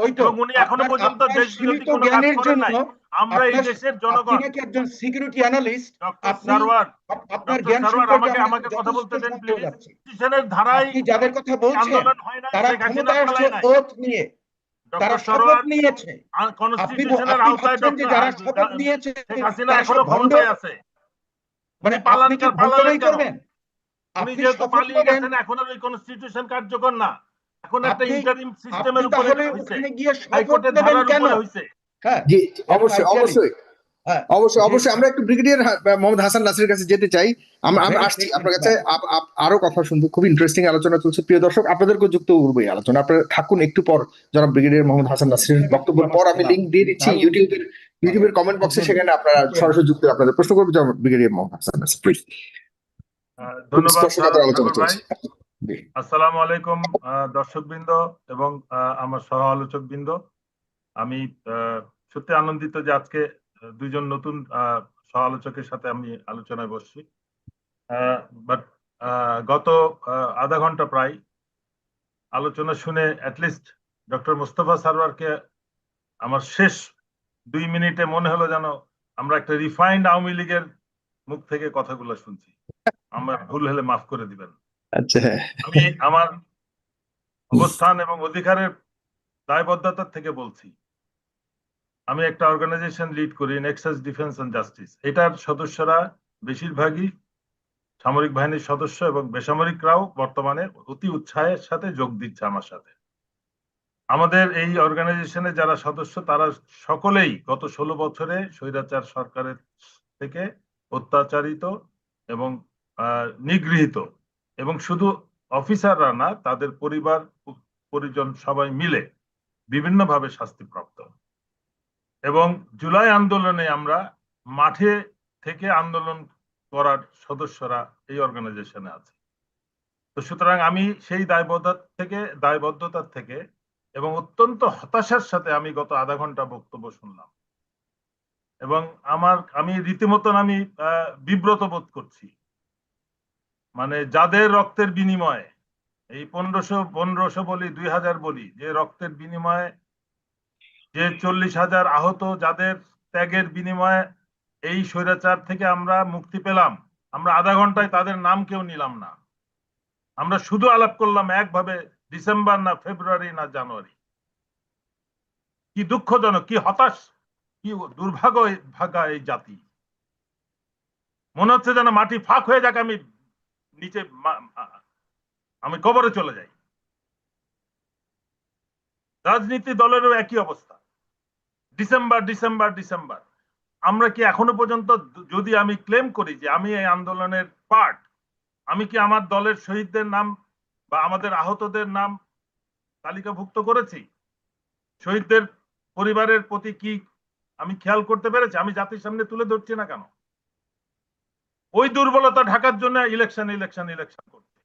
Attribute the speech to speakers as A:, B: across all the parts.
A: ওই তো
B: উনি
A: এখনও
B: পর্যন্ত দেশ বিরোধী কোনো কাজ করেন নাই। আমরা এই দেশের
A: আপনি
B: জনগণ।
A: নাকি একজন সিকিউরিটি অ্যানালিস্ট
B: সারওয়ার
A: আপনার জ্ঞান সম্পর্কে
B: আমাকে আমাকে কথা বলতে দেন প্লিজ। কনস্টিটিউশনের ধারায়
A: আপনি যাদের কথা বলছেন তারা ক্ষমতায় আসছে ওথ নিয়ে। তারা শপথ নিয়েছে।
B: কনস্টিটিউশনের
A: আপনি
B: আওতায় ডক্টর
A: যারা শপথ নিয়েছে
B: হাসিনা
A: এখনও
B: ক্ষমতায় আছে।
A: মানে
B: পালান
A: আপনি? করবেন? আপনি
B: যেহেতু পালিয়ে গেছেন এখন আর ওই কনস্টিটিউশন কার্যকর না। এখন একটা ইন্টারিম সিস্টেমের উপরে
A: ওখানে গিয়ে শপথ
B: হাইকোর্টের
A: নেবেন কেন? হ্যাঁ।
C: জি অবশ্যই অবশ্যই।
A: হ্যাঁ।
C: অবশ্যই অবশ্যই আমরা একটু ব্রিগেডিয়ার মোহাম্মদ হাসান নাসিরের কাছে যেতে চাই। আমরা আমরা আসছি আপনার কাছে। আরও কথা শুনব খুব ইন্টারেস্টিং আলোচনা চলছে। প্রিয় দর্শক আপনাদেরকে যুক্ত করব এই আলোচনা। আপনারা থাকুন একটু পর জনাব ব্রিগেডিয়ার মোহাম্মদ হাসান নাসিরের বক্তব্যের পর আমি লিঙ্ক দিয়ে দিচ্ছি ইউটিউবের ইউটিউবের কমেন্ট বক্সে সেখানে আপনারা সরাসরি যুক্ত আপনাদের প্রশ্ন করবেন। জনাব ব্রিগেডিয়ার মোহাম্মদ হাসান নাসির প্লিজ
B: ধন্যবাদ
C: আলোচনা চলছে।
B: আসসালামু আলাইকুম দর্শক বৃন্দ এবং আমার সহ আলোচক বৃন্দ আমি সত্যি আনন্দিত যে আজকে আহ, দুইজন নতুন সহ আলোচকের সাথে আমি আলোচনায় বসছি। বাট গত আধা ঘণ্টা প্রায় আলোচনা শুনে অ্যাটলিস্ট ডক্টর মুস্তফা সারওয়ারকে আমার শেষ দুই মিনিটে মনে হলো যেন আমরা একটা রিফাইন্ড আওয়ামী লীগের মুখ থেকে কথাগুলো শুনছি। আমার ভুল হলে মাফ করে দিবেন।
C: আচ্ছা।
B: আমি আমার অবস্থান এবং অধিকারের দায়বদ্ধতার থেকে বলছি। আমি একটা অর্গানাইজেশন লিড করি নেক্সাস ডিফেন্স অ্যান্ড জাস্টিস এটার সদস্যরা বেশিরভাগই সামরিক বাহিনীর সদস্য এবং বেসামরিকরাও বর্তমানে অতি উৎসাহের সাথে যোগ দিচ্ছে আমার সাথে। আমাদের এই অর্গানাইজেশনে যারা সদস্য, তারা সকলেই গত ষোলো বছরে স্বৈরাচার সরকারের থেকে অত্যাচারিত এবং নিগৃহীত। এবং শুধু অফিসাররা না, তাদের পরিবার, পরিজন সবাই মিলে বিভিন্নভাবে শাস্তিপ্রাপ্ত। এবং জুলাই আন্দোলনে আমরা মাঠে থেকে আন্দোলন করার সদস্যরা এই অর্গানাইজেশনে আছে। তো সুতরাং আমি সেই দায়বদ্ধতা থেকে, দায়বদ্ধতার থেকে এবং অত্যন্ত হতাশার সাথে আমি গত আধা ঘণ্টা বক্তব্য শুনলাম। এবং আমার, আমি রীতিমতন আমি বিব্রত বোধ করছি। মানে যাদের রক্তের বিনিময়ে, এই পনেরোশো পনেরোশো বলি, দুই হাজার বলি, যে রক্তের বিনিময়ে, যে চল্লিশ হাজার আহত যাদের ত্যাগের বিনিময়ে এই স্বৈরাচার থেকে আমরা মুক্তি পেলাম, আমরা আধা ঘন্টায় তাদের নাম কেউ নিলাম না। আমরা শুধু আলাপ করলাম একভাবে, ডিসেম্বর না ফেব্রুয়ারি না জানুয়ারি। কি দুঃখজনক, কি হতাশ, কি দুর্ভাগ্য ভাগা এই জাতি। মনে হচ্ছে যেন মাটি ফাঁক হয়ে যাক আমি নিচে আমি কবরে চলে যাই। রাজনীতি দলেরও একই অবস্থা। December December December. আমরা কি এখনও পর্যন্ত যদি আমি ক্লেম করি যে আমি এই আন্দোলনের পার্ট, আমি কি আমার দলের শহীদদের নাম বা আমাদের আহতদের নাম তালিকাভুক্ত করেছি? শহীদদের পরিবারের প্রতি কি আমি খেয়াল করতে পেরেছি? আমি জাতির সামনে তুলে ধরছি না কেন? ওই দুর্বলতা ঢাকার জন্য ইলেকশন ইলেকশন ইলেকশন করছে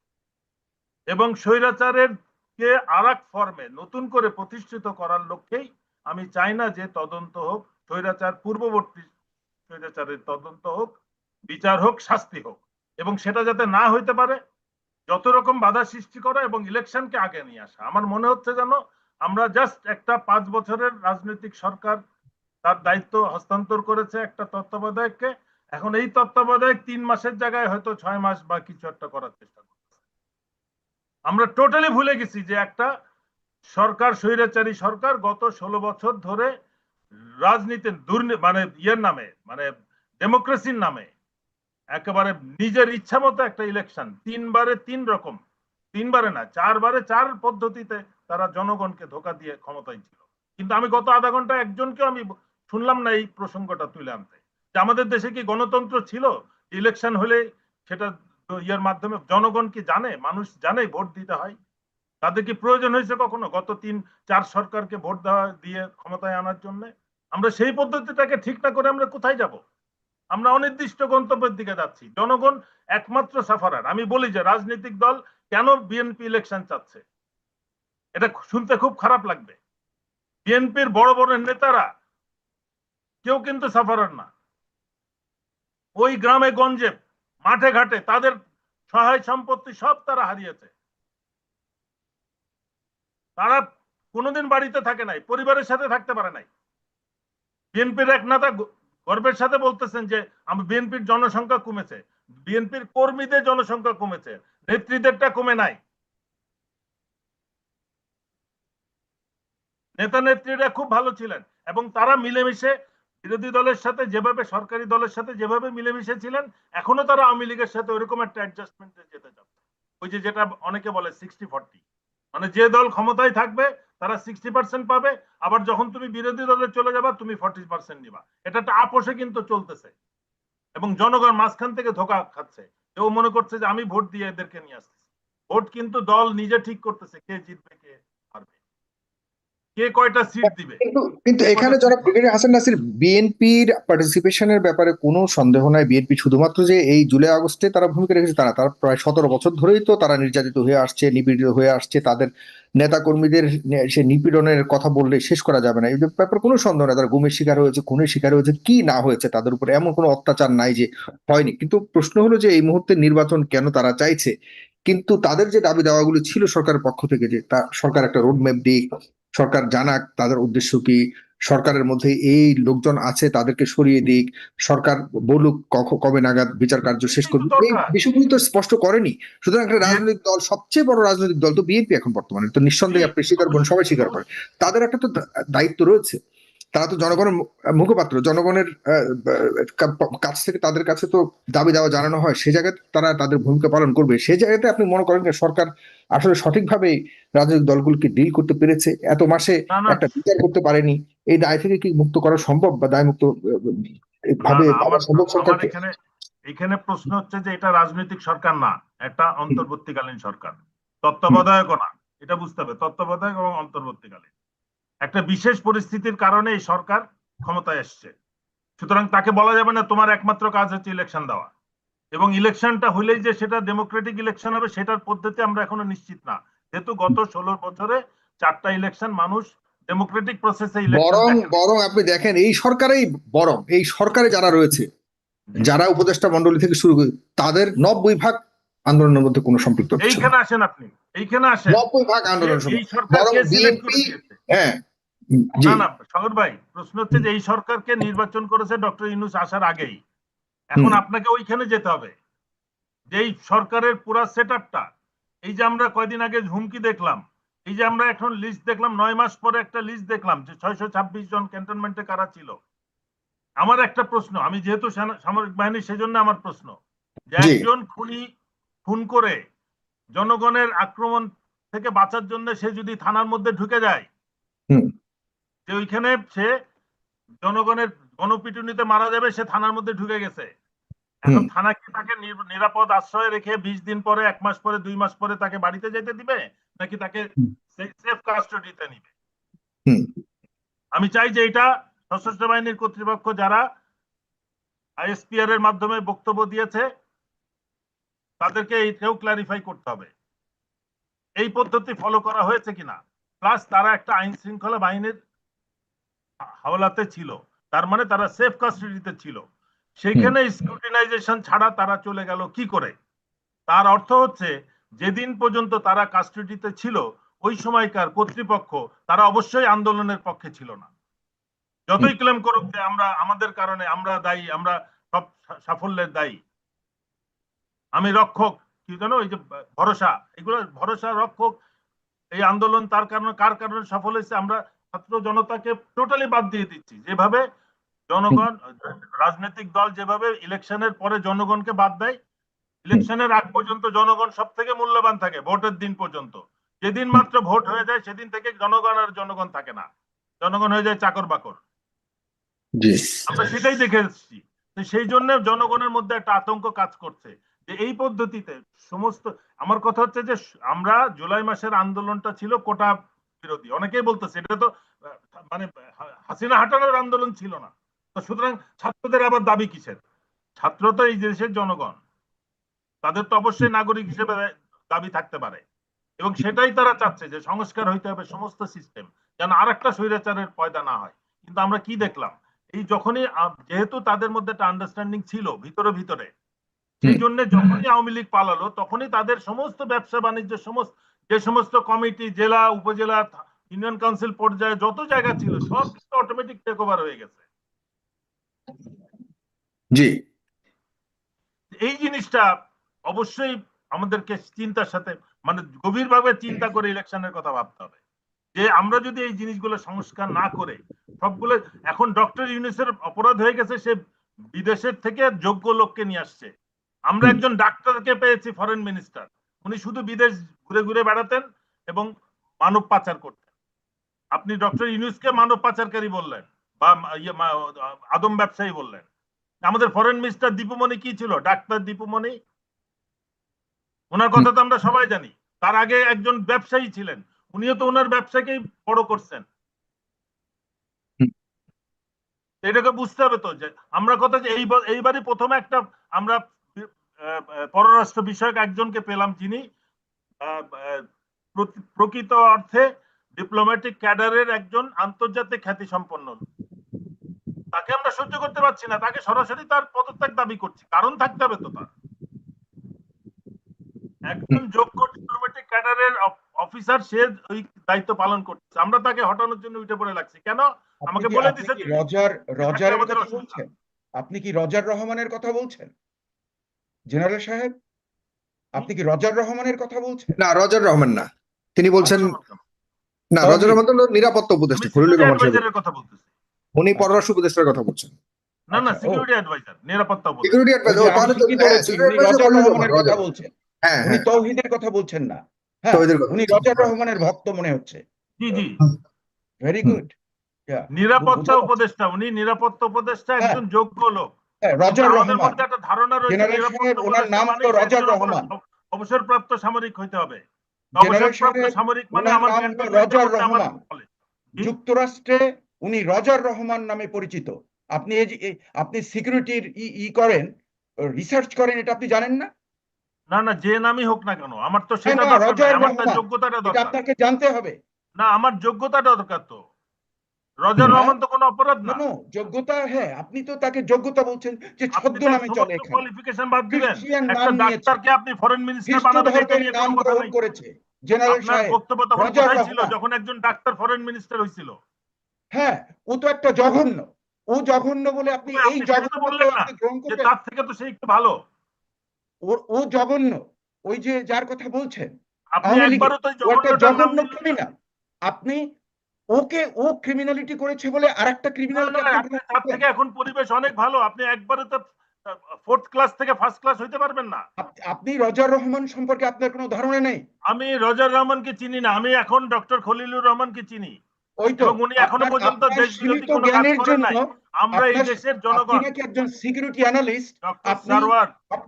B: এবং স্বৈরাচারের কে আর ফর্মে নতুন করে প্রতিষ্ঠিত করার লক্ষ্যেই আমি চাই না যে তদন্ত হোক, স্বৈরাচার পূর্ববর্তী স্বৈরাচারের তদন্ত হোক, বিচার হোক, শাস্তি হোক। এবং সেটা যাতে না হইতে পারে, যত রকম বাধা সৃষ্টি করা এবং ইলেকশনকে আগে নিয়ে আসা। আমার মনে হচ্ছে যেন আমরা জাস্ট একটা পাঁচ বছরের রাজনৈতিক সরকার তার দায়িত্ব হস্তান্তর করেছে একটা তত্ত্বাবধায়ককে এখন এই তত্ত্বাবধায়ক তিন মাসের জায়গায় হয়তো ছয় মাস বা কিছু একটা করার চেষ্টা করছে আমরা টোটালি ভুলে গেছি যে একটা সরকার, স্বৈরাচারী সরকার গত ষোলো বছর ধরে রাজনীতির দুর্নীতি মানে ইয়ের নামে মানে ডেমোক্রেসির নামে একেবারে নিজের ইচ্ছা মতো একটা ইলেকশন তিনবারে তিন রকম, তিনবারে না, চারবারে চার পদ্ধতিতে তারা জনগণকে ধোকা দিয়ে ক্ষমতায় ছিল। কিন্তু আমি গত আধা ঘণ্টা একজনকে আমি শুনলাম না এই প্রসঙ্গটা তুলে আনতে। যে আমাদের দেশে কি গণতন্ত্র ছিল? ইলেকশন হলে সেটা ইয়ের মাধ্যমে জনগণ কি জানে? মানুষ জানে ভোট দিতে হয়। তাদের কি প্রয়োজন হয়েছে কখনো? গত তিন, চার সরকারকে ভোট দেওয়া দিয়ে ক্ষমতায় আনার জন্য? আমরা সেই পদ্ধতিটাকে ঠিক না করে আমরা কোথায় যাব? আমরা অনির্দিষ্ট গন্তব্যের দিকে যাচ্ছি। জনগণ একমাত্র সাফারার। আমি বলি যে রাজনৈতিক দল কেন বিএনপি ইলেকশন চাচ্ছে? এটা শুনতে খুব খারাপ লাগবে। বিএনপির বড় বড় নেতারা কেউ কিন্তু সাফারার না। ওই গ্রামে গঞ্জে, মাঠে ঘাটে তাদের সহায় সম্পত্তি সব তারা হারিয়েছে। তারা কোনোদিন বাড়িতে থাকে নাই, পরিবারের সাথে থাকতে পারে নাই। বিএনপির এক নেতা গর্বের সাথে বলতেছেন যে, আমি বিএনপির জনসংখ্যা কমেছে, বিএনপির কর্মীদের জনসংখ্যা কমেছে, নেত্রীদেরটা কমে নাই। নেতা নেত্রীরা খুব ভালো ছিলেন এবং তারা মিলেমিশে বিরোধী দলের সাথে যেভাবে, সরকারি দলের সাথে যেভাবে মিলেমিশে ছিলেন, এখনও তারা আওয়ামী লীগের সাথে ওইরকম একটা অ্যাডজাস্টমেন্টে যেতে চাচ্ছে ওই যে যেটা অনেকে বলে সিক্সটি ফর্টি মানে যে দল ক্ষমতায় থাকবে, তারা সিক্সটি পার্সেন্ট পাবে, আবার যখন তুমি বিরোধী দলে চলে যাবা, তুমি ফর্টি পার্সেন্ট নিবা। এটা একটা আপোষে কিন্তু চলতেছে। এবং জনগণ মাঝখান থেকে ধোকা খাচ্ছে। কেউ মনে করছে যে, আমি ভোট দিয়ে এদেরকে নিয়ে আসতেছি। ভোট কিন্তু দল নিজে ঠিক করতেছে, কে জিতবে কে কয়টা সিট দিবে?
C: কিন্তু কিন্তু এখানে যারা ব্রিগেডিয়ার হাসান নাসির বিএনপির পার্টিসিপেশনের ব্যাপারে কোনো সন্দেহ নাই। বিএনপি শুধুমাত্র যে এই জুলাই আগস্টে তারা ভূমিকা রেখেছে তারা তারা প্রায় সতেরো বছর ধরেই তো তারা নির্যাতিত হয়ে আসছে নিপীড়িত হয়ে আসছে। তাদের নেতা কর্মীদের সে নিপীড়নের কথা বললে শেষ করা যাবে না। এই ব্যাপারে কোনো সন্দেহ নাই। তারা গুমের শিকার হয়েছে খুনের শিকার হয়েছে কি না হয়েছে তাদের উপরে এমন কোনো অত্যাচার নাই যে হয়নি। কিন্তু প্রশ্ন হলো যে এই মুহূর্তে নির্বাচন কেন তারা চাইছে? কিন্তু তাদের যে দাবি দাওয়াগুলো ছিল সরকারের পক্ষ থেকে যে তা সরকার একটা রোডম্যাপ দিক সরকার জানাক তাদের উদ্দেশ্য কি? সরকারের মধ্যে এই লোকজন আছে তাদেরকে সরিয়ে দিক। সরকার বলুক কবে নাগাদ বিচার কার্য শেষ করবে। এই বিষয়গুলি তো স্পষ্ট করেনি। সুতরাং একটা রাজনৈতিক দল সবচেয়ে বড় রাজনৈতিক দল তো বিএনপি এখন বর্তমানে। তো নিঃসন্দেহে আপনি স্বীকার করেন সবাই স্বীকার করেন তাদের একটা তো দায়িত্ব রয়েছে। তারা তো জনগণের মুখপাত্র জনগণের কাছ থেকে তাদের কাছে তো দাবি দাওয়া জানানো হয় সে জায়গায় তারা তাদের ভূমিকা পালন করবে। সেই জায়গাতে আপনি মনে করেন যে সরকার আসলে সঠিকভাবে রাজনৈতিক দলগুলোকে ডিল করতে পেরেছে? এত মাসে একটা বিচার করতে পারেনি। এই দায় থেকে কি মুক্ত করা সম্ভব বা দায় মুক্ত ভাবে সম্ভব সরকারকে?
B: এখানে এখানে প্রশ্ন হচ্ছে যে এটা রাজনৈতিক সরকার না একটা অন্তর্বর্তীকালীন সরকার। তত্ত্বাবধায়ক না এটা বুঝতে হবে। তত্ত্বাবধায়ক এবং অন্তর্বর্তীকালীন। একটা বিশেষ পরিস্থিতির কারণে এই সরকার ক্ষমতায় এসছে। সুতরাং তাকে বলা যাবে না তোমার একমাত্র কাজ হচ্ছে ইলেকশন দেওয়া। এবং ইলেকশনটা হলেই যে সেটা ডেমোক্রেটিক ইলেকশন হবে সেটার পদ্ধতি আমরা এখনও নিশ্চিত না। যেহেতু গত ষোলো বছরে চারটা ইলেকশন মানুষ ডেমোক্রেটিক প্রসেসে
C: বরং বরং আপনি দেখেন এই সরকারেই বরং এই সরকারে যারা রয়েছে যারা উপদেষ্টা মন্ডলী থেকে শুরু করে তাদের নব্বই ভাগ আন্দোলনের মধ্যে কোনো সম্পৃক্ত
B: এইখানে আসেন আপনি। এইখানে আসেন।
C: নব্বই ভাগ আন্দোলন। বরং
B: কে
C: হ্যাঁ।
B: না না সাগর ভাই প্রশ্ন হচ্ছে যে এই সরকারকে নির্বাচন করেছে ডক্টর ইউনুস আসার আগেই। এখন আপনাকে ওইখানে যেতে হবে। যে এই সরকারের পুরা সেট এই যে আমরা কয়দিন আগে হুমকি দেখলাম এই যে আমরা এখন লিস্ট দেখলাম নয় মাস পরে একটা লিস্ট দেখলাম যে ছয়শো ছাব্বিশ জন ক্যান্টনমেন্টে কারা ছিল। আমার একটা প্রশ্ন আমি যেহেতু সামরিক বাহিনী সেজন্য আমার প্রশ্ন। যে একজন খুনি খুন করে জনগণের আক্রমণ থেকে বাঁচার জন্য সে যদি থানার মধ্যে ঢুকে যায়। যে ওইখানে সে জনগণের গণপিটুনিতে মারা যাবে সে থানার মধ্যে ঢুকে গেছে। এখন থানা কি তাকে নিরাপদ আশ্রয়ে রেখে বিশ দিন পরে এক মাস পরে দুই মাস পরে তাকে বাড়িতে যেতে দিবে নাকি তাকে সেফ কাস্টডিতে নিবে? আমি চাই যে এটা সশস্ত্র বাহিনীর কর্তৃপক্ষ যারা আইএসপিআর এর মাধ্যমে বক্তব্য দিয়েছে তাদেরকে এইটাও ক্লারিফাই করতে হবে। এই পদ্ধতি ফলো করা হয়েছে কিনা? প্লাস তারা একটা আইন শৃঙ্খলা বাহিনীর হাওলাতে ছিল। তার মানে তারা সেফ কাস্টডিতে ছিল। সেখানে স্ক্রুটিনাইজেশন ছাড়া তারা চলে গেল কি করে? তার অর্থ হচ্ছে যেদিন পর্যন্ত তারা কাস্টডিতে ছিল ওই সময়কার কর্তৃপক্ষ তারা অবশ্যই আন্দোলনের পক্ষে ছিল না। যতই ক্লেম করুক যে আমরা আমাদের কারণে আমরা দায়ী আমরা সব সাফল্যের দায়ী। আমি রক্ষক কি জানো ওই যে ভরসা এগুলো ভরসা রক্ষক এই আন্দোলন তার কারণে কার কারণে সফল হয়েছে আমরা ছাত্র জনতাকে টোটালি বাদ দিয়ে দিচ্ছি। যেভাবে জনগণ রাজনৈতিক দল যেভাবে ইলেকশনের পরে জনগণকে বাদ দেয় ইলেকশনের আগ পর্যন্ত জনগণ সব থেকে মূল্যবান থাকে ভোটের দিন পর্যন্ত। যেদিন মাত্র ভোট হয়ে যায় সেদিন থেকে জনগণ আর জনগণ থাকে না। জনগণ হয়ে যায় চাকর বাকর। আমরা সেটাই দেখে এসেছি। সেই জন্য জনগণের মধ্যে একটা আতঙ্ক কাজ করছে। যে এই পদ্ধতিতে সমস্ত, আমার কথা হচ্ছে যে আমরা জুলাই মাসের আন্দোলনটা ছিল কোটা বিরোধী। অনেকেই বলতেছে, এটা তো মানে হাসিনা হাঁটানোর আন্দোলন ছিল না। তো সুতরাং ছাত্রদের আবার দাবি কিসের? ছাত্র তো এই দেশের জনগণ। তাদের তো অবশ্যই নাগরিক হিসেবে দাবি থাকতে পারে। এবং সেটাই তারা চাচ্ছে যে সংস্কার হইতে হবে সমস্ত সিস্টেম, যেন আর একটা স্বৈরাচারের পয়দা না হয়। কিন্তু আমরা কি দেখলাম? এই যখনই যেহেতু তাদের মধ্যে একটা আন্ডারস্ট্যান্ডিং ছিল, ভিতরে ভিতরে সেই জন্য যখনই আওয়ামী লীগ পালালো তখনই তাদের সমস্ত ব্যবসা বাণিজ্য সমস্ত যে সমস্ত কমিটি জেলা উপজেলা ইউনিয়ন কাউন্সিল পর্যায়ে যত জায়গা ছিল সব কিছু অটোমেটিক টেক ওভার হয়ে গেছে।
C: জি।
B: এই জিনিসটা অবশ্যই আমাদেরকে চিন্তার সাথে মানে গভীরভাবে চিন্তা করে ইলেকশনের কথা ভাবতে হবে। যে আমরা যদি এই জিনিসগুলো সংস্কার না করে সবগুলো এখন ডক্টর ইউনিসের অপরাধ হয়ে গেছে সে বিদেশের থেকে যোগ্য লোককে নিয়ে আসছে। আমরা একজন ডাক্তারকে পেয়েছি ফরেন মিনিস্টার উনি শুধু বিদেশ ঘুরে ঘুরে বেড়াতেন এবং মানব পাচার করতেন। আপনি ডক্টর ইউনুসকে মানব পাচারকারী বললেন বা ইয়ে আদম ব্যবসায়ী বললেন। আমাদের ফরেন মিনিস্টার দীপুমণি কি ছিল? ডাক্তার দীপুমণি? ওনার কথা তো আমরা সবাই জানি। তার আগে একজন ব্যবসায়ী ছিলেন। উনিও তো ওনার ব্যবসাকেই বড় করছেন। এটাকে বুঝতে হবে তো যে আমরা কথা যে এই এইবারই প্রথমে একটা আমরা পররাষ্ট্র বিষয়ক একজনকে পেলাম যিনি। প্রকৃত অর্থে ডিপ্লোম্যাটিক ক্যাডারের একজন আন্তর্জাতিক খ্যাতি সম্পন্ন তাকে আমরা সহ্য করতে পারছি না তাকে সরাসরি তার পদত্যাগ দাবি করছি কারণ থাকতে হবে তো তার। একজন যোগ্য ডিপ্লোম্যাটিক ক্যাডারের অফিসার সে ওই দায়িত্ব পালন করছে আমরা তাকে হটানোর জন্য উঠে পড়ে লাগছি। কেন? আমাকে বলে দিছে যে-
D: রজার কথা বলছেন? আপনি কি রজার রহমানের কথা বলছেন? জেনারেল সাহেব আপনি কি রজার রহমানের কথা বলছেন?
C: না রজার রহমান না। তিনি বলছেন
B: আচ্ছা,
C: না রজার রহমান তো নিরাপত্তা উপদেষ্টা খলিলুর রহমান
B: কথা বলতেছি।
C: উনি পররাষ্ট্র উপদেষ্টার কথা বলছেন।
B: না না
D: আচ্ছা,
B: সিকিউরিটি অ্যাডভাইজার নিরাপত্তা
C: সিকিউরিটি অ্যাডভাইজার তাহলে তো
D: উনি রজার রহমানের কথা বলছেন।
C: হ্যাঁ
D: উনি
C: হ্যাঁ
D: তৌহিদের কথা বলছেন না। হ্যাঁ উনি রজার রহমানের ভক্ত মনে হচ্ছে।
B: জি জি।
D: ভেরি গুড
B: নিরাপত্তা উপদেষ্টা উনি নিরাপত্তা উপদেষ্টা
D: হ্যাঁ।
B: একজন যোগ্য লোক।
D: রজার রহমান।
B: ধারণা রয়েছে
D: জেনারেল
B: নিরাপত্তা
D: সাহেব, ওনার নাম তো রজার রহমান।
B: অবসরপ্রাপ্ত সামরিক হইতে হবে।
D: জেনারেল
B: অবসরপ্রাপ্ত
D: সাহেব,
B: সামরিক মানে আমার
D: রজার রহমান। যুক্তরাষ্ট্রে উনি রজার রহমান নামে পরিচিত। আপনি এই যে আপনি সিকিউরিটির ই করেন রিসার্চ করেন এটা আপনি জানেন না?
B: না না যে নামই হোক না কেন আমার তো সেটা দরকার আমার। যোগ্যতাটা দরকার।
D: আপনাকে জানতে হবে।
B: না আমার যোগ্যতাটা দরকার তো। রজার রহমান তো কোনো অপরাধ না।
D: যোগ্যতা হ্যাঁ আপনি তো তাকে যোগ্যতা বলছেন যে ছদ্মনামে চলে এখানে।
B: কোয়ালিফিকেশন বাদ
D: খ্রিস্টিয়ান
B: একটা ডাক্তারকে আপনি ফরেন মিনিস্টার
D: খ্রিস্ট
B: বানাবেন এটা নিয়ে কোনো কথা নেই।
D: করেছে। জেনারেল সাহেব
B: বক্তব্য তখন কোথায় ছিল? যখন একজন ডাক্তার ফরেন মিনিস্টার হয়েছিল।
D: হ্যাঁ ও তো একটা জঘন্য। ও জঘন্য বলে আপনি এই জঘন্য
B: বললেন না, যে তার থেকে তো সে একটু ভালো।
D: ওর ও জঘন্য। ওই যে যার কথা বলছেন
B: আপনি একবারও তো
D: জঘন্য ক্রিমিনাল আপনি ওকে ও ক্রিমিনালিটি করেছে বলে আর একটা ক্রিমিনাল
B: তার থেকে এখন পরিবেশ অনেক ভালো। আপনি একবারে তো ফোর্থ ক্লাস থেকে ফার্স্ট ক্লাস হইতে পারবেন না।
D: আপনি রজার রহমান সম্পর্কে আপনার কোনো ধারণা নেই?
B: আমি রজার রহমানকে চিনি না। আমি এখন ডক্টর খলিলুর রহমানকে চিনি।
D: ওই তো।
B: উনি
D: এখনও
B: পর্যন্ত দেশ বিরোধী কোনো কাজ করেন নাই। আমরা এই দেশের জনগণ।
D: নাকি একজন সিকিউরিটি অ্যানালিস্ট আপনি-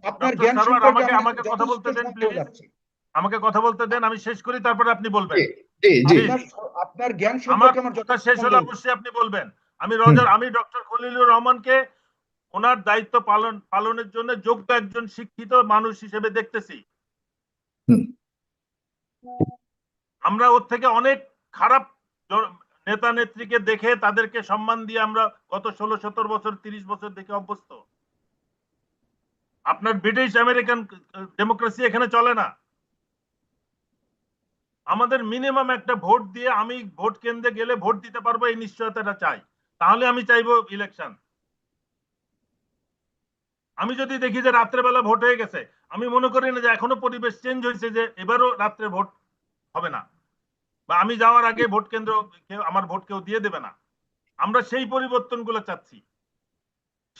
D: আপনার জ্ঞান সম্পর্কে
B: আমাকে- কথা বলতে দেন।
D: যাচ্ছে।
B: আমাকে কথা বলতে দেন আমি শেষ করি তারপরে আপনি বলবেন।
C: জি জি।
D: আপনার জ্ঞান সম্পর্কে আমার
B: কথা শেষ হলে অবশ্যই আপনি বলবেন। আমি রজার আমি ডক্টর খলিলুর রহমানকে ওনার দায়িত্ব পালন পালনের জন্য যোগ্য একজন শিক্ষিত মানুষ হিসেবে দেখতেছি। আমরা ওর থেকে অনেক খারাপ নেতা নেত্রীকে দেখে তাদেরকে সম্মান দিয়ে আমরা গত ষোলো সতেরো বছর তিরিশ বছর দেখে অভ্যস্ত। আপনার ব্রিটিশ আমেরিকান ডেমোক্রেসি এখানে চলে না। আমাদের মিনিমাম একটা ভোট দিয়ে আমি ভোট কেন্দ্রে গেলে ভোট দিতে পারব, এই নিশ্চয়তাটা চাই। তাহলে আমি চাইব ইলেকশন আমি যদি দেখি যে রাত্রেবেলা ভোট হয়ে গেছে, আমি মনে করি না যে এখনও পরিবেশ চেঞ্জ হয়েছে যে এবারও রাত্রে ভোট হবে না। বা আমি যাওয়ার আগে ভোট কেন্দ্র আমার ভোট কেউ দিয়ে দেবে না। আমরা সেই পরিবর্তনগুলো চাচ্ছি।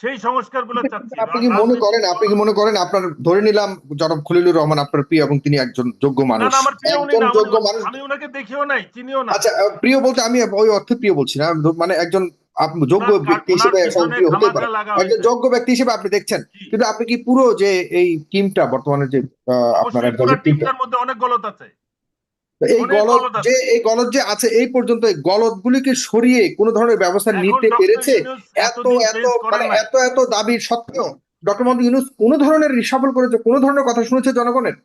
B: সেই সংস্কারগুলো চাচ্ছি
C: আপনি কি মনে করেন আপনি কি মনে করেন আপনার ধরে নিলাম জনাব খলিলুর রহমান আপনার প্রিয় এবং তিনি একজন যোগ্য মানুষ। একজন যোগ্য মানুষ
B: আমি ওনাকে দেখিও নাই চিনিও না।
C: আচ্ছা প্রিয় বলতে আমি ওই অর্থে প্রিয় বলছি না। মানে একজন আপ- যোগ্য ব্যক্তি হিসেবে প্রিয় হতে পারে। একজন যোগ্য ব্যক্তি হিসেবে আপনি দেখছেন। কিন্তু আপনি কি পুরো যে এই টিমটা বর্তমানে যে আপনার
B: টিমটার মধ্যে অনেক গলত আছে।
C: এই গলদ যে এই গলদ যে আছে এই পর্যন্ত এই গলদ গুলিকে সরিয়ে কোনো ধরনের ব্যবস্থা নিতে পেরেছে? এত এত মানে এত এত দাবির সত্ত্বেও ডক্টর মোহাম্মদ ইউনুস কোন ধরনের রিসাফল করেছে কোন ধরনের কথা শুনেছে জনগণের?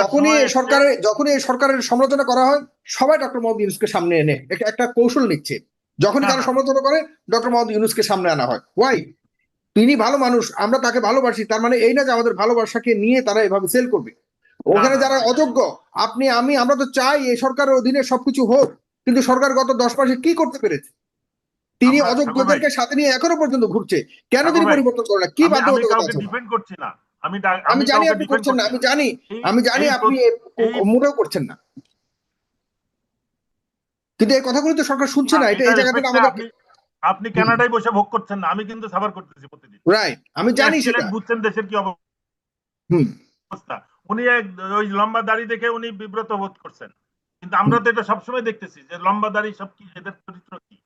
C: যখনই। সরকারের যখনই এই সরকারের সমালোচনা করা হয় সবাই ডক্টর মোহাম্মদ ইউনুসকে সামনে এনে একটা একটা কৌশল নিচ্ছে। যখনই তারা সমালোচনা করে ডক্টর মোহাম্মদ ইউনুসকে সামনে আনা হয়। ওয়াই তিনি ভালো মানুষ আমরা তাকে ভালোবাসি তার মানে এই না যে আমাদের ভালোবাসাকে নিয়ে তারা এভাবে সেল করবে। ওখানে যারা অযোগ্য আপনি আমি আমরা তো চাই এই সরকারের অধীনে সবকিছু হোক কিন্তু সরকার গত দশ মাসে কি করতে পেরেছে? তিনি অযোগ্যদেরকে সাথে নিয়ে এখনও পর্যন্ত ঘুরছে। কেন তিনি পরিবর্তন করেন না? কি বাধ্যবাধকতা
B: ডিফেন্ড করছি না। আমি
C: আমি জানি আপনি করছেন না আমি জানি আমি জানি আপনি মোটেও করছেন না। কিন্তু এই কথাগুলো তো সরকার শুনছে না এটা এই
B: এটার
C: জায়গা থেকে আমাদের
B: আপনি কানাডায় বসে ভোগ করছেন না আমি কিন্তু সাফার করতেছি প্রতিদিন।
C: রাইট আমি জানি সেটা।
B: বুঝছেন দেশের কি অবস্থা। উনি এক ওই লম্বা দাড়ি দেখে উনি বিব্রত বোধ করছেন। কিন্তু আমরা তো এটা সবসময় দেখতেছি যে লম্বা দাড়ি সব কি এদের চরিত্র কি?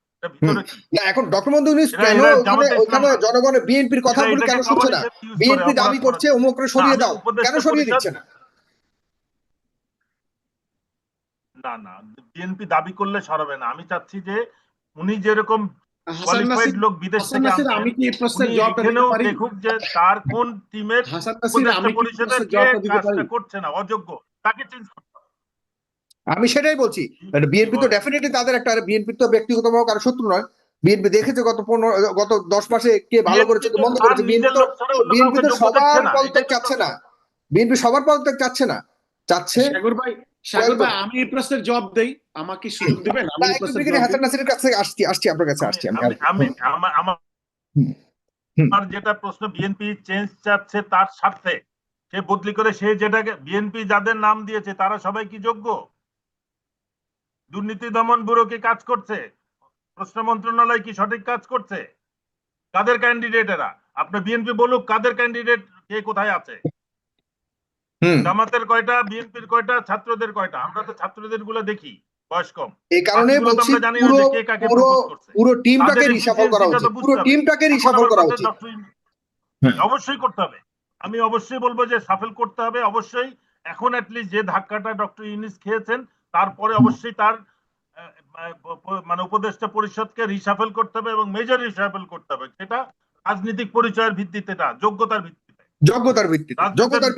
C: না এখন ডক্টর মোহাম্মদ ইউনূস কেন ওখানে জনগণের বিএনপির কথাগুলো কেন শুনছে না? বিএনপি দাবি করছে
B: করা।
C: অমুক করে সরিয়ে দাও। কেন সরিয়ে দিচ্ছে না?
B: না না বিএনপি দাবি করলে সরাবে না। আমি চাচ্ছি যে উনি যেরকম
E: হাসান নাসির
B: লোক বিদেশ থেকে
E: আমি কি এই প্রশ্নের জবাবটা দিতে পারি?
B: দেখুক যে তার কোন টিমের
E: হাসান নাসির আমি কি প্রশ্নের জবাবটা দিতে পারি?
B: করছে না? অযোগ্য। তাকে চেঞ্জ করতে
C: আমি সেটাই বলছি বিএনপি তো ডেফিনেটলি তাদের একটা বিএনপি তো ব্যক্তিগতভাবে কারও শত্রু নয়। বিএনপি দেখেছে গত পনেরো গত দশ মাসে কে ভালো করেছে কে মন্দ করেছে। বিএনপি তো বিএনপি তো সবার পদত্যাগ চাচ্ছে না। বিএনপি সবার পদত্যাগ চাচ্ছে না। চাচ্ছে
E: ভাই ভাই আমি এই প্রশ্নের জবাব দেই। আমাকে সুযোগ দিবেন আমি এই প্রশ্নের
C: হাসান। নাসিরের কাছে আসছি আসছি আপনার কাছে আসছি আমি
B: আমি আমি আমার যেটা প্রশ্ন বিএনপি চেঞ্জ চাচ্ছে তার স্বার্থে। সে বদলি করে সে যেটাকে বিএনপি যাদের নাম দিয়েছে তারা সবাই কি যোগ্য? দুর্নীতি দমন ব্যুরো কি কাজ করছে? প্রশ্ন মন্ত্রণালয় কি সঠিক কাজ করছে? কাদের ক্যান্ডিডেট এরা? আপনি বিএনপি বলুক কাদের ক্যান্ডিডেট কে কোথায় আছে? জামাতের কয়টা বিএনপির কয়টা ছাত্রদের কয়টা? আমরা তো ছাত্রদেরগুলো দেখি বয়স কম।
C: এই কারণে বলছি পুরো পুরো পুরো টিমটাকে রিসাফল করা উচিত। পুরো টিমটাকে রিসাফল করা উচিত।
B: অবশ্যই করতে হবে। আমি অবশ্যই বলব যে সাফেল করতে হবে অবশ্যই। এখন অ্যাটলিস্ট যে ধাক্কাটা ডক্টর ইউনিস খেয়েছেন তারপরে অবশ্যই তার মানে উপদেষ্টা পরিষদকে রিসাফেল করতে হবে এবং মেজর রিসাফেল করতে হবে। সেটা রাজনৈতিক পরিচয়ের ভিত্তিতে না যোগ্যতার ভিত্তিতে।
C: যোগ্যতার ভিত্তিতে যোগ্যতার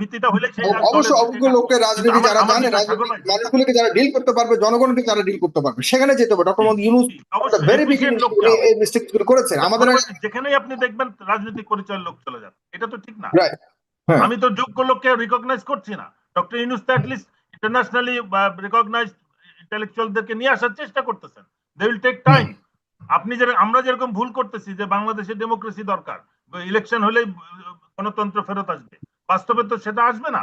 C: ভিত্তিতে অবশ্য অভিজ্ঞ লোকের রাজনীতি যারা জানে রাজনীতি মানুষগুলোকে যারা ডিল করতে পারবে জনগণকে যারা ডিল করতে পারবে। সেখানে যেতে হবে। Doctor Mohammad Yunus very. এই মিস্টেক করেছেন। আমাদের
B: যেখানেই আপনি দেখবেন রাজনৈতিক পরিচয়ের লোক চলে এটা তো ঠিক না।
C: হ্যাঁ।
B: আমি তো যোগ্য লোককে রিকগনাইজ করছি না। ডক্টর ইউনুস তো অ্যাটলিস্ট ইন্টারন্যাশনালি রিকগনাইজ ইন্টেলেকচুয়ালদেরকে নিয়ে আসার চেষ্টা করতেছেন। দে উইল টেক টাইম আপনি যে আমরা যেরকম ভুল করতেছি যে বাংলাদেশে ডেমোক্রেসি দরকার ইলেকশন হলেই গণতন্ত্র ফেরত আসবে। বাস্তবে তো সেটা আসবে না।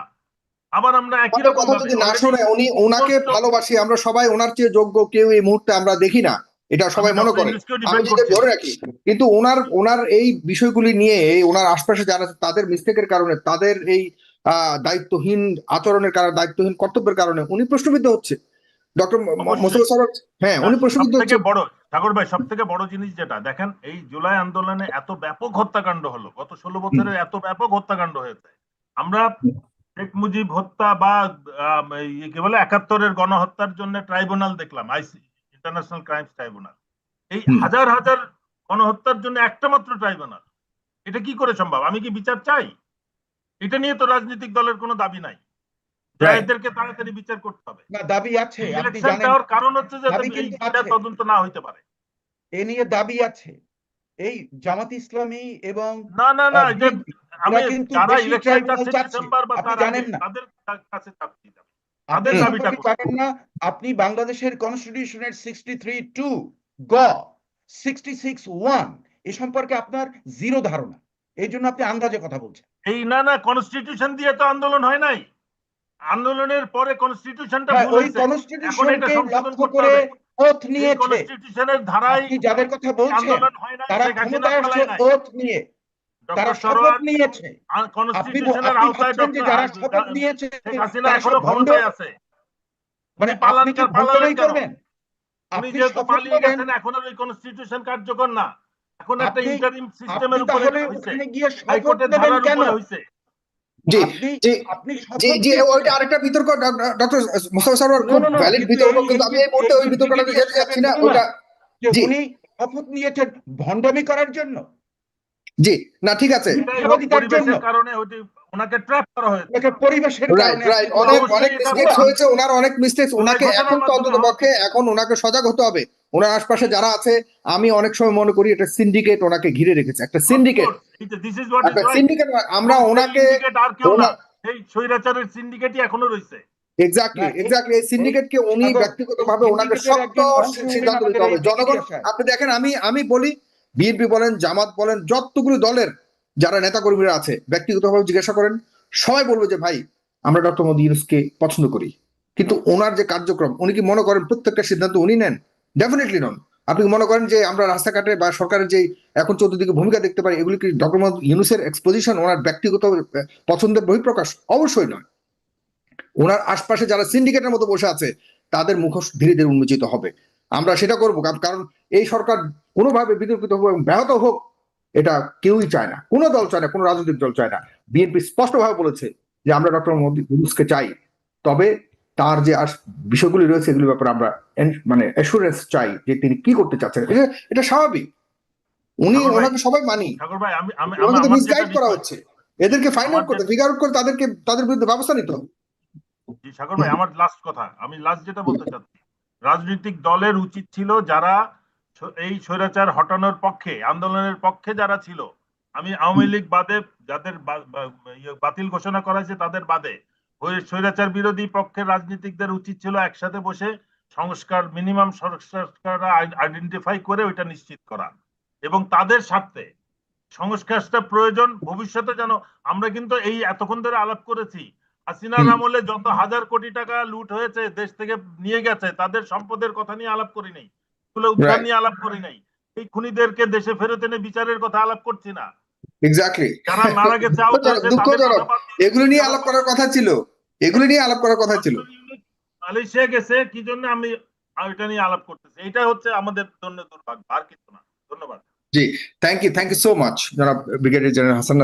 B: আবার আমরা একই রকম
C: যদি না শোনে উনি ওনাকে ভালোবাসি আমরা সবাই ওনার চেয়ে যোগ্য কেউ এই মুহূর্তে আমরা দেখি না। এটা সবাই মনে করে। আমি
B: defend
C: ধরে রাখি কিন্তু ওনার ওনার এই বিষয়গুলি নিয়ে ওনার আশপাশে যারা আছে তাদের মিস্টেকের কারণে তাদের এই দায়িত্বহীন আচরণের কারণে দায়িত্বহীন কর্তব্যের কারণে উনি প্রশ্নবিদ্ধ হচ্ছে। ডক্টর হ্যাঁ উনি প্রশ্নবিদ্ধ হচ্ছে।
B: বড় ঠাকুর ভাই সব থেকে বড় জিনিস যেটা দেখেন এই জুলাই আন্দোলনে এত ব্যাপক হত্যাকাণ্ড হলো গত ষোলো বছরের এত ব্যাপক হত্যাকাণ্ড হয়েছে। আমরা শেখ মুজিব হত্যা বা কি বলে একাত্তরের গণহত্যার জন্য ট্রাইব্যুনাল দেখলাম আইসি ইন্টারন্যাশনাল ক্রাইমস ট্রাইব্যুনাল। এই হাজার হাজার গণহত্যার জন্য একটা মাত্র ট্রাইব্যুনাল এটা কি করে সম্ভব? আমি কি বিচার চাই? এটা নিয়ে তো রাজনৈতিক দলের কোনো দাবি নাই. এদেরকে তাড়াতাড়ি বিচার করতে হবে।
D: না দাবি আছে আপনি জানেন।
B: কারণ হচ্ছে যে এটা তদন্ত না হইতে পারে।
D: এ নিয়ে দাবি আছে। এই জামাত ইসলামী এবং
B: না না না যে আমি
D: কিন্তু
B: যারা ইলেকশন চাচ্ছে। ডিসেম্বর বা তার। তাদের কাছে চাচ্ছি তাদের দাবিটা
D: জানেন না আপনি বাংলাদেশের কনস্টিটিউশনের সিক্সটি থ্রি টু গ সিক্সটি সিক্স ওয়ান এ সম্পর্কে আপনার জিরো ধারণা। এই জন্য আপনি আন্দাজে কথা বলছেন।
B: এই না না কনস্টিটিউশন দিয়ে তো আন্দোলন হয় নাই। আন্দোলনের পরে কনস্টিটিউশনটা ভুল হয়েছে। এখন এটা সংশোধন করতে হবে।
D: ওথ নিয়েছে।
B: কনস্টিটিউশনের ধারায়
D: আপনি যাদের কথা বলছেন তারা আসছে ওথ নিয়ে। তারা শপথ নিয়েছে।
B: কনস্টিটিউশনের আওতায়
D: যারা শপথ নিয়েছে
B: হাসিনা
D: এখনও
B: ক্ষমতায় আছে।
D: মানে? করবেন? আপনি
B: যেহেতু পালিয়ে গেছেন এখন ওই কনস্টিটিউশন কার্যকর না। এখন একটা ইন্টারিম সিস্টেমের উপরে হয়েছে
D: ওখানে গিয়ে শপথ নেবেন কেন
B: উপরে হয়েছে
C: জি জি জি জি ওইটা আরেকটা বিতর্ক ডক্টর মোস্তফা সরোয়ার খুব
D: no, no,
C: ভ্যালিড বিতর্ক কিন্তু আমি এই মুহূর্তে ওই
D: এই
C: যেতে যাচ্ছি না
D: সাহেবের
C: ওইটা
D: যে
C: জি।
D: উনি শপথ নিয়েছেন ভণ্ডামি করার জন্য?
C: জি না ঠিক আছে।
B: পরিবেশের কারণে ওটি ওনাকে ট্র্যাপ করা হয়েছে।
D: পরিবেশের কারণে
C: অনেক হয়েছে ওনার অনেক মিস্টেক্স ওনাকে এখন তো অন্তত পক্ষে এখন ওনাকে সজাগ হতে হবে। ওনার আশপাশে যারা আছে আমি অনেক সময় মনে করি এটা সিন্ডিকেট ওনাকে ঘিরে রেখেছে। একটা সিন্ডিকেট একটা সিন্ডিকেট আমরা ওনাকে
B: সেই স্বৈরাচারের সিন্ডিকেটই এখনও রয়েছে।
C: এক্স্যাক্টলি
D: এই-
C: এক্স্যাক্টলি এই সিন্ডিকেটকে উনি ব্যক্তিগতভাবে ওনাকে শক্ত সিদ্ধান্ত নিতে হবে। জনগণ আপনি দেখেন আমি আমি বলি বিএনপি বলেন জামাত বলেন যতগুলো দলের যারা নেতাকর্মীরা আছে ব্যক্তিগতভাবে জিজ্ঞাসা করেন সবাই বলবে যে ভাই আমরা ডক্টর মোদী ইউনুসকে পছন্দ করি। কিন্তু ওনার যে কার্যক্রম উনি কি মনে করেন প্রত্যেকটা সিদ্ধান্ত উনি নেন? ডেফিনেটলি নন আপনি মনে করেন যে আমরা রাস্তাঘাটে বা সরকারের যে এখন চতুর্দিকে ভূমিকা দেখতে পারি, এগুলি কি ডক্টর মোহাম্মদ ইউনুসের এক্সপোজিশন ওনার ব্যক্তিগত পছন্দের বহিঃপ্রকাশ? অবশ্যই নয়। ওনার আশপাশে যারা সিন্ডিকেটের মতো বসে আছে, তাদের মুখোশ ধীরে ধীরে উন্মোচিত হবে। আমরা সেটা করব, কারণ- এই সরকার কোনোভাবে বিতর্কিত হোক এবং ব্যাহত হোক, এটা কেউই চায় না। কোনো দল চায় না, কোনো রাজনৈতিক দল চায় না। বিএনপি স্পষ্টভাবে বলেছে যে আমরা ডক্টর মোদী ইউনুসকে চাই। তবে তার যে আস- বিষয়গুলি রয়েছে এগুলির ব্যাপারে আমরা মানে অ্যাসুরেন্স চাই যে তিনি কি করতে চাচ্ছেন। এটা স্বাভাবিক। উনি ওনাকে সবাই মানি। ওনাকে মিসগাইড করা হচ্ছে। এদেরকে ফাইন্ড আউট করতে ফিগার আউট করে তাদেরকে তাদের বিরুদ্ধে ব্যবস্থা নিতে হবে।
B: জি, সাগর ভাই আমার লাস্ট কথা। আমি লাস্ট যেটা বলতে চাচ্ছি। রাজনৈতিক দলের উচিত ছিল যারা এই স্বৈরাচার হটানোর পক্ষে আন্দোলনের পক্ষে যারা ছিল। আমি আওয়ামী লীগ বাদে যাদের ইয়ে বাতিল ঘোষণা করা হয়েছে তাদের বাদে ওই স্বৈরাচার বিরোধী পক্ষের রাজনীতিকদের উচিত ছিল একসাথে বসে সংস্কার মিনিমাম সংস্কার আইডেন্টিফাই করে ওইটা নিশ্চিত করা। এবং তাদের স্বার্থে সংস্কারটা প্রয়োজন ভবিষ্যতে যেন আমরা কিন্তু এই এতক্ষণ ধরে আলাপ করেছি হাসিনার আমলে যত হাজার কোটি টাকা লুট হয়েছে দেশ থেকে নিয়ে গেছে তাদের সম্পদের কথা নিয়ে আলাপ করি নাই এগুলো উদ্ধার নিয়ে আলাপ করি নাই এই খুনিদেরকে দেশে ফেরত এনে বিচারের কথা আলাপ করছি না।
C: এক্স্যাক্টলি
B: যারা মারা গেছে
C: এগুলো নিয়ে আলাপ করার কথা ছিল। এগুলো নিয়ে আলাপ করার কথা ছিল।
B: মালয়েশিয়া গেছে কি জন্য আমি এটা নিয়ে আলাপ করতেছি? এটা হচ্ছে আমাদের জন্য দুর্ভাগ্য আর কিছু না। ধন্যবাদ।
C: জি thank you thank you so much জনাব ব্রিগেডিয়ার জেনারেল হাসান